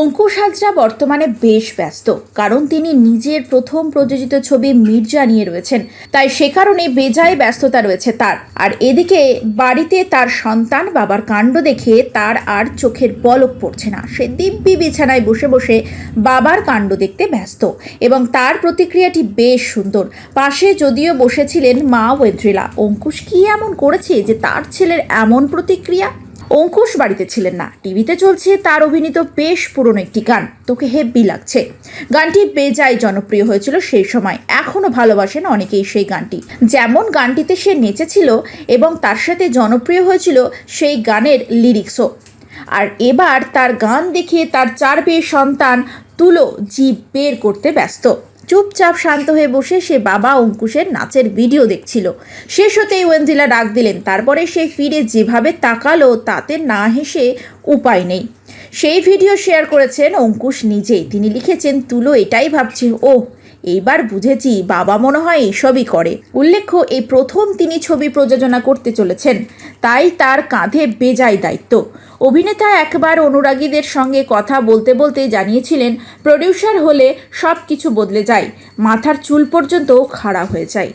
অঙ্কুশ হাজরা বর্তমানে বেশ ব্যস্ত, কারণ তিনি নিজের প্রথম প্রযোজিত ছবি মির্জা নিয়ে রয়েছেন। তাই সে কারণে বেজায় ব্যস্ততা রয়েছে তার। আর এদিকে বাড়িতে তার সন্তান বাবার কাণ্ড দেখে তার আর চোখের পলক পড়ছে না। সে দিব্যি বিছানায় বসে বসে বাবার কাণ্ড দেখতে ব্যস্ত এবং তার প্রতিক্রিয়াটি বেশ সুন্দর। পাশে যদিও বসেছিলেন মা ওয়েদ্রিলা। অঙ্কুশ কি এমন করেছে যে তার ছেলের এমন প্রতিক্রিয়া? অঙ্কুশ বাড়িতে ছিলেন না। টিভিতে চলছে তার অভিনীত বেশ পুরনো একটি গান। তোকে হেব্বি লাগছে। গানটি বেজায় জনপ্রিয় হয়েছিল সেই সময়। এখনও ভালোবাসেন অনেকেই সেই গানটি। যেমন গানটিতে সে নেচেছিল এবং তার সাথে জনপ্রিয় হয়েছিল সেই গানের লিরিক্সও। আর এবার তার গান দেখে তার চার মেয়ে সন্তান তুলো, জীব বের করতে ব্যস্ত। চুপচাপ শান্ত হয়ে বসে সে বাবা অঙ্কুশের নাচের ভিডিও দেখছিল। শেষ হতেই ওয়েন্দিলা ডাক দিলেন, তারপরে সে ফিরে যেভাবে তাকালো তাতে না হেসে উপায় নেই। সেই ভিডিও শেয়ার করেছেন অঙ্কুশ নিজেই। তিনি লিখেছেন, তুলো এটাই ভাবছি। ও এইবার বুঝেছি বাবা মনে হয় এইসবই করে। উল্লেখ্য, এই প্রথম তিনি ছবি প্রযোজনা করতে চলেছেন। তাই তার কাঁধে বেজায় দায়িত্ব। অভিনেতা একবার অনুরাগীদের সঙ্গে কথা বলতে বলতে জানিয়েছিলেন, প্রডিউসার হলে সব কিছু বদলে যায়। মাথার চুল পর্যন্ত খাড়া হয়ে যায়।